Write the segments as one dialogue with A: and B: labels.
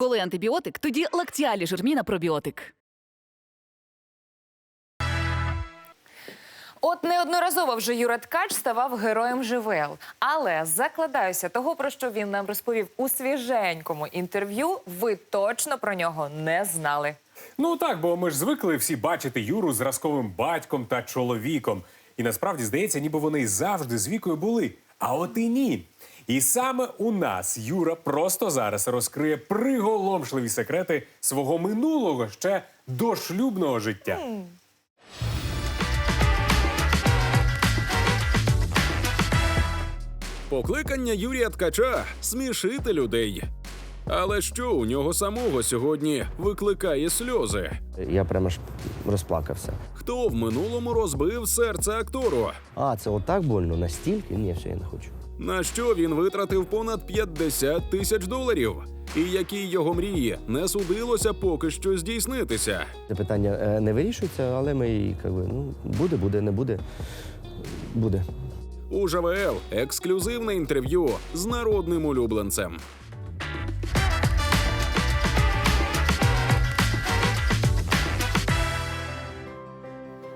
A: Коли антибіотик, тоді лактіалі жирміна пробіотик.
B: От неодноразово вже Юра Ткач ставав героєм ЖВЛ. Але закладаюся того, про що він нам розповів у свіженькому інтерв'ю. Ви точно про нього не знали.
C: Ну так, бо ми ж звикли всі бачити Юру зразковим батьком та чоловіком. І насправді здається, ніби вони завжди з вікою були. А от і ні. І саме у нас Юра просто зараз розкриє приголомшливі секрети свого минулого ще дошлюбного життя.
D: Покликання Юрія Ткача смішити людей. Але що у нього самого сьогодні викликає сльози?
E: Я прямо ж розплакався.
D: Хто в минулому розбив серце актору?
E: А, це отак больно? Настільки? Ні, ще я не хочу.
D: На що він витратив понад 50 тисяч доларів? І які його мрії не судилося поки що здійснитися?
E: Це питання е, не вирішується, але ми як би, ну, буде, буде, не буде. Буде.
D: У ЖВЛ ексклюзивне інтерв'ю з народним улюбленцем.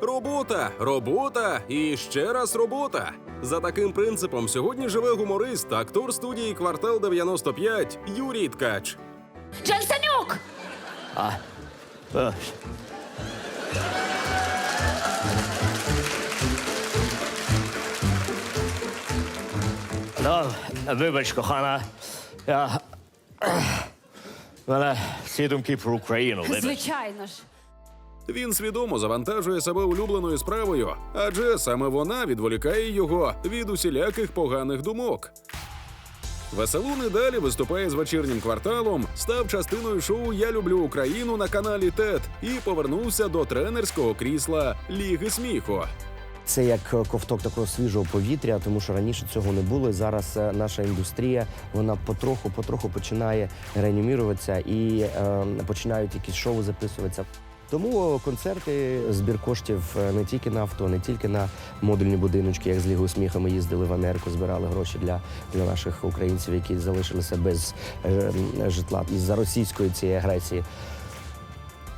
D: Робота, робота і ще раз робота. За таким принципом сьогодні живе гуморист актор студії Квартал 95 Юрій Ткач.
B: Джансанюк!
F: Ну, вибач, кохана. Я... Мене всі думки про Україну. Вибач.
G: Звичайно ж.
D: Він свідомо завантажує себе улюбленою справою, адже саме вона відволікає його від усіляких поганих думок. Веселун і далі виступає з вечірнім кварталом, став частиною шоу Я люблю Україну на каналі ТЕТ і повернувся до тренерського крісла Ліги сміху.
E: Це як ковток такого свіжого повітря, тому що раніше цього не було. І зараз е, наша індустрія вона потроху, потроху починає реаніміруватися і е, починають якісь шоу записуватися. Тому концерти, збір коштів е, не тільки на авто, не тільки на модульні будиночки, як з Лігою сміху ми їздили в Америку, збирали гроші для, для наших українців, які залишилися без е, житла із-за російської цієї агресії.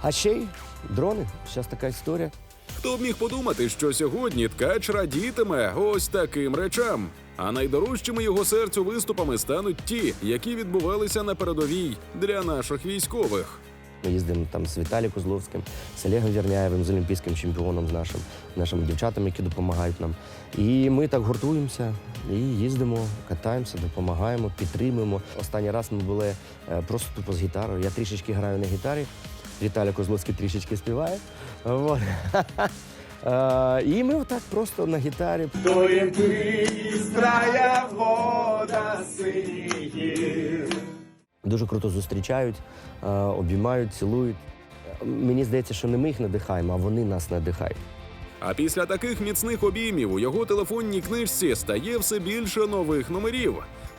E: А ще й дрони. Зараз така історія.
D: Хто б міг подумати, що сьогодні ткач радітиме ось таким речам. А найдорожчими його серцю виступами стануть ті, які відбувалися на передовій для наших військових.
E: Ми їздимо там з Віталієм Козловським, з Олегом Вірняєвим, з олімпійським чемпіоном, з нашим, нашими дівчатами, які допомагають нам. І ми так гуртуємося і їздимо, катаємося, допомагаємо, підтримуємо. Останній раз ми були е, просто тупо з гітарою. Я трішечки граю на гітарі, Віталій Козловський трішечки співає. Вот. Е, І ми отак просто на гітарі. Дуже круто зустрічають, е, обіймають, цілують. Мені здається, що не ми їх надихаємо, а вони нас надихають.
D: А після таких міцних обіймів у його телефонній книжці стає все більше нових номерів.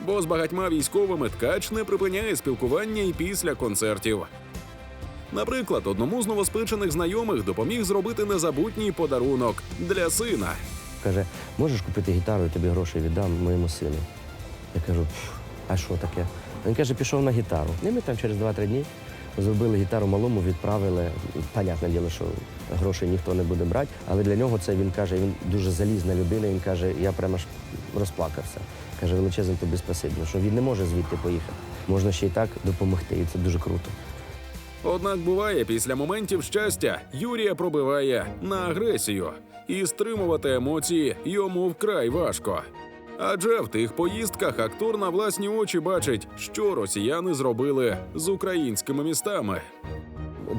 D: Бо з багатьма військовими ткач не припиняє спілкування і після концертів. Наприклад, одному з новоспечених знайомих допоміг зробити незабутній подарунок для сина.
E: Каже, можеш купити гітару, я тобі гроші віддам моєму сину. Я кажу, а що таке? Він каже, пішов на гітару. І ми там через 2-3 дні зробили гітару малому, відправили. Понятне діло, що грошей ніхто не буде брати, але для нього це він каже, він дуже залізна людина. Він каже, я прямо ж розплакався. Каже, величезне тобі спасибі, що він не може звідти поїхати. Можна ще й так допомогти, і це дуже круто.
D: Однак буває, після моментів щастя Юрія пробиває на агресію, і стримувати емоції йому вкрай важко. Адже в тих поїздках актор на власні очі бачить, що росіяни зробили з українськими містами.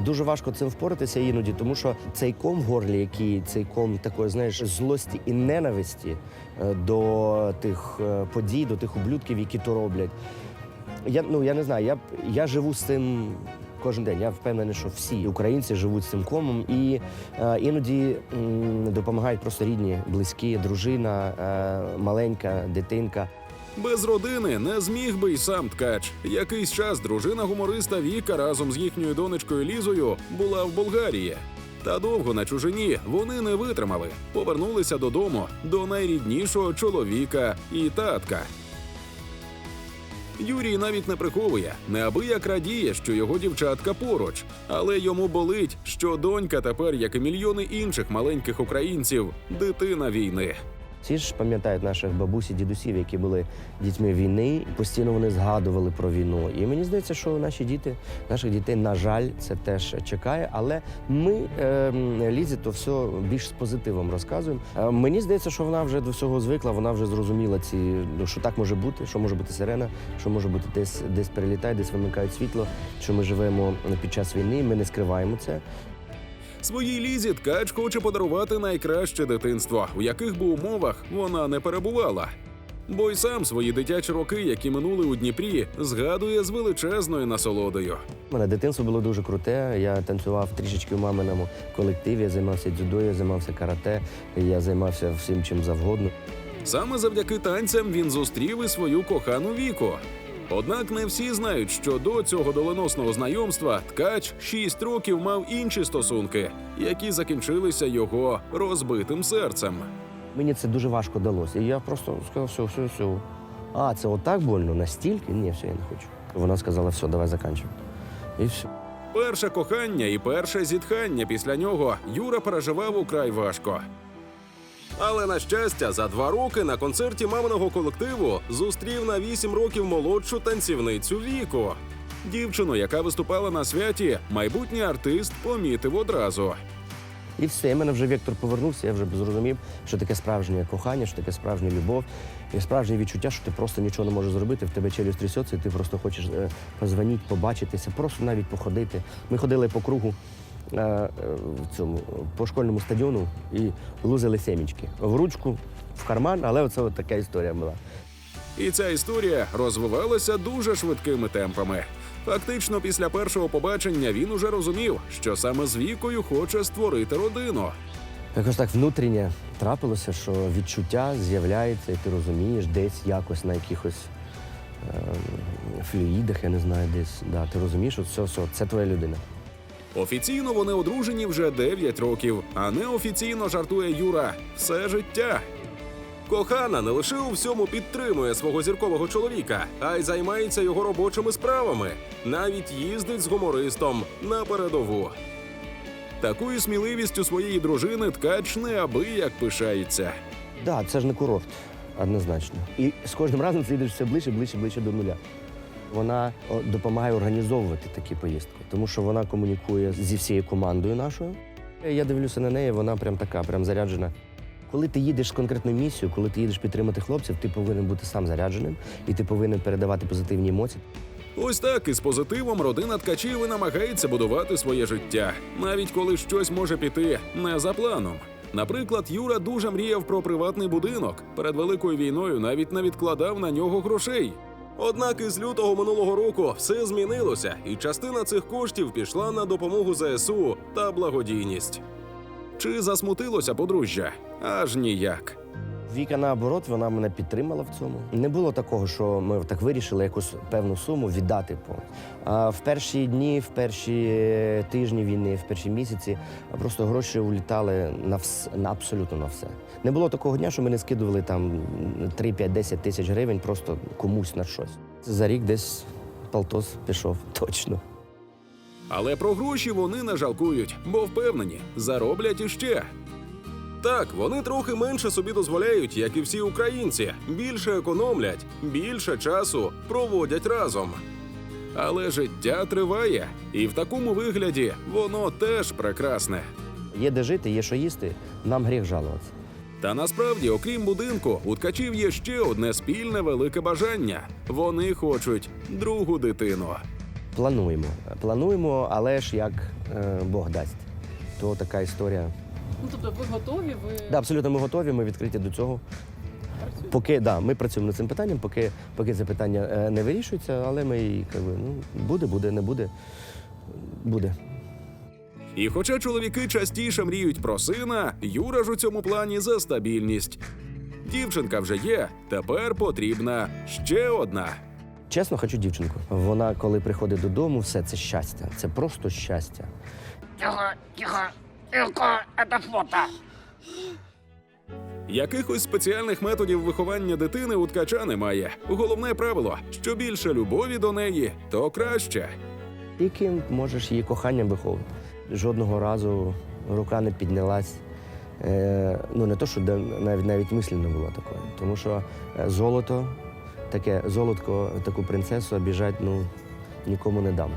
E: Дуже важко цим впоратися іноді, тому що цей ком в горлі, який цей ком такої, знаєш, злості і ненависті е, до тих е, подій, до тих ублюдків, які то роблять. Я ну я не знаю, я я живу з цим кожен день. Я впевнений, що всі українці живуть з цим комом, і е, іноді м, допомагають просто рідні, близькі, дружина, е, маленька дитинка.
D: Без родини не зміг би й сам ткач. Якийсь час дружина гумориста Віка разом з їхньою донечкою Лізою була в Болгарії. Та довго на чужині вони не витримали, повернулися додому до найріднішого чоловіка і татка. Юрій навіть не приховує, неабияк радіє, що його дівчатка поруч, але йому болить, що донька тепер, як і мільйони інших маленьких українців, дитина війни.
E: Всі ж пам'ятають наших бабусі, дідусів, які були дітьми війни. Постійно вони згадували про війну. І мені здається, що наші діти, наших дітей, на жаль, це теж чекає. Але ми е, Лізі то все більш з позитивом розказуємо. Е, мені здається, що вона вже до всього звикла, вона вже зрозуміла ці, ну, що так може бути, що може бути сирена, що може бути десь, десь перелітає, десь вимикають світло, що ми живемо під час війни. Ми не скриваємо це.
D: Своїй лізі ткач хоче подарувати найкраще дитинство, у яких би умовах вона не перебувала. Бо й сам свої дитячі роки, які минули у Дніпрі, згадує з величезною насолодою.
E: У мене дитинство було дуже круте. Я танцював трішечки у маминому колективі, я займався дзюдо, я займався карате, я займався всім чим завгодно.
D: Саме завдяки танцям він зустрів і свою кохану віку. Однак не всі знають, що до цього доленосного знайомства ткач 6 років мав інші стосунки, які закінчилися його розбитим серцем.
E: Мені це дуже важко далося. І я просто сказав, все, все, все. А, це отак больно, настільки? Ні, все, я не хочу. Вона сказала, все, давай заканчуємо. І все.
D: Перше кохання і перше зітхання після нього Юра переживав украй важко.
G: Але на щастя, за два роки на концерті маминого колективу зустрів на вісім років молодшу танцівницю віку.
D: Дівчину, яка виступала на святі, майбутній артист помітив одразу.
E: І все, і мене вже вектор повернувся, я вже зрозумів, що таке справжнє кохання, що таке справжня любов, і справжнє відчуття, що ти просто нічого не можеш зробити, в тебе челюсть трясеться, і ти просто хочеш е, позвонити, побачитися, просто навіть походити. Ми ходили по кругу в цьому по школьному стадіону і лузили семічки в ручку, в карман, але оце от така історія була.
D: І ця історія розвивалася дуже швидкими темпами. Фактично, після першого побачення він уже розумів, що саме з вікою хоче створити родину.
E: Якось так внутрішнє трапилося, що відчуття з'являється, і ти розумієш, десь якось на якихось е, флюїдах, я не знаю, десь. Да, ти розумієш, що все, все, це твоя людина.
D: Офіційно вони одружені вже 9 років, а неофіційно жартує Юра все життя.
G: Кохана не лише у всьому підтримує свого зіркового чоловіка, а й займається його робочими справами. Навіть їздить з гумористом на передову.
D: Такою сміливістю своєї дружини ткач неабияк пишається.
E: Так, да, це ж не курорт, однозначно. І з кожним разом ти все ближче, ближче, ближче до нуля. Вона допомагає організовувати такі поїздки, тому що вона комунікує зі всією командою нашою. Я дивлюся на неї, вона прям така, прям заряджена. Коли ти їдеш з конкретною місією, коли ти їдеш підтримати хлопців, ти повинен бути сам зарядженим і ти повинен передавати позитивні емоції.
D: Ось так із позитивом родина ткачів намагається будувати своє життя, навіть коли щось може піти не за планом. Наприклад, Юра дуже мріяв про приватний будинок. Перед великою війною навіть не відкладав на нього грошей.
G: Однак із лютого минулого року все змінилося, і частина цих коштів пішла на допомогу ЗСУ та благодійність.
D: Чи засмутилося подружжя? Аж ніяк.
E: Віка наоборот, вона мене підтримала в цьому. Не було такого, що ми так вирішили якусь певну суму віддати. А в перші дні, в перші е, тижні війни, в перші місяці просто гроші улітали на вс... на абсолютно на все. Не було такого дня, що ми не скидували там 3, 5, 10 тисяч гривень просто комусь на щось. За рік десь полтос пішов точно.
D: Але про гроші вони не жалкують, бо впевнені, зароблять іще.
G: Так, вони трохи менше собі дозволяють, як і всі українці. Більше економлять, більше часу проводять разом.
D: Але життя триває, і в такому вигляді воно теж прекрасне.
E: Є де жити, є що їсти, нам гріх жалуватися.
D: Та насправді, окрім будинку, у ткачів є ще одне спільне велике бажання. Вони хочуть другу дитину.
E: Плануємо. Плануємо, але ж як е, Бог дасть. То така історія.
H: Ну, тобто ви готові, ви
E: Да, абсолютно ми готові, ми відкриті до цього.
H: працюєте?
E: Поки да, ми працюємо над цим питанням, поки, поки це питання е, не вирішується, але ми як би, ну, буде, буде, не буде. Буде.
D: І хоча чоловіки частіше мріють про сина, Юра ж у цьому плані за стабільність. Дівчинка вже є, тепер потрібна ще одна.
E: Чесно, хочу дівчинку. Вона, коли приходить додому, все це щастя. Це просто щастя.
D: Якихось спеціальних методів виховання дитини у ткача немає. Головне правило: що більше любові до неї, то краще.
E: Яким можеш її коханням виховувати. Жодного разу рука не піднялась. Е, ну не то, що навіть навіть мислі не було такої. Тому що е, золото, таке золотко, таку принцесу обіжать, ну нікому не дам.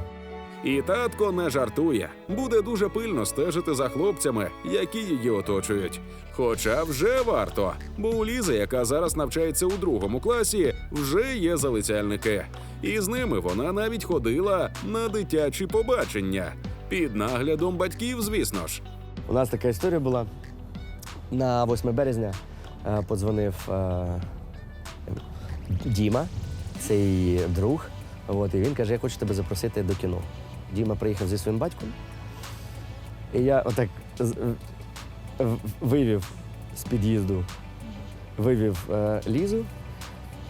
D: І татко не жартує. Буде дуже пильно стежити за хлопцями, які її оточують. Хоча вже варто, бо у Лізи, яка зараз навчається у другому класі, вже є залицяльники. І з ними вона навіть ходила на дитячі побачення. Під наглядом батьків, звісно ж.
E: У нас така історія була. На 8 березня е, подзвонив е, Діма, це її друг. От, і він каже, я хочу тебе запросити до кіно. Діма приїхав зі своїм батьком. І я отак вивів з під'їзду, вивів е, Лізу.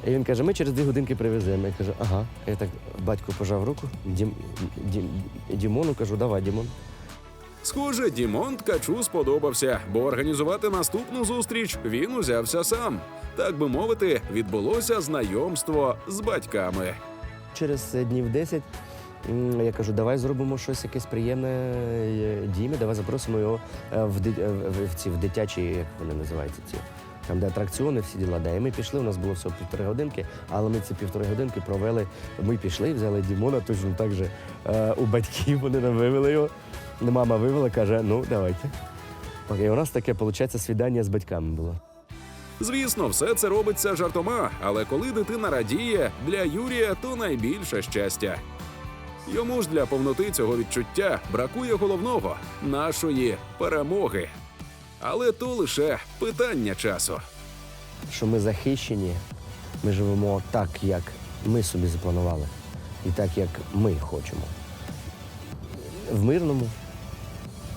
E: І він каже, ми через дві годинки привеземо. Я кажу, ага. Я так батьку пожав руку. Дім, Дім, Дімону кажу, давай, Дімон.
D: Схоже, Дімон ткачу сподобався, бо організувати наступну зустріч він узявся сам. Так би мовити, відбулося знайомство з батьками.
E: Через е, днів 10 м, я кажу, давай зробимо щось якесь приємне е, Дімі, давай запросимо його е, в, е, в, в ці в дитячі, як вони називаються, ці. Там, де атракціони, всі діла. Да. І ми пішли, у нас було всього півтори годинки, але ми ці півтори годинки провели. Ми пішли, взяли Дімона, точно так же е, у батьків вони нам вивели його. Мама вивела, каже, ну давайте. Окей, у нас таке, виходить, свідання з батьками було.
D: Звісно, все це робиться жартома, але коли дитина радіє, для Юрія то найбільше щастя. Йому ж для повноти цього відчуття бракує головного нашої перемоги. Але то лише питання часу.
E: що ми захищені, ми живемо так, як ми собі запланували, і так, як ми хочемо. В мирному,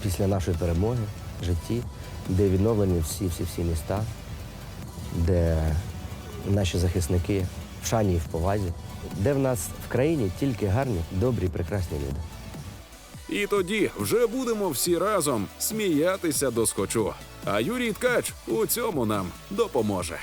E: після нашої перемоги, житті, де відновлені всі всі всі міста, де наші захисники в шані і в повазі, де в нас в країні тільки гарні, добрі, прекрасні люди.
D: І тоді вже будемо всі разом сміятися доскочу. А Юрій Ткач у цьому нам допоможе.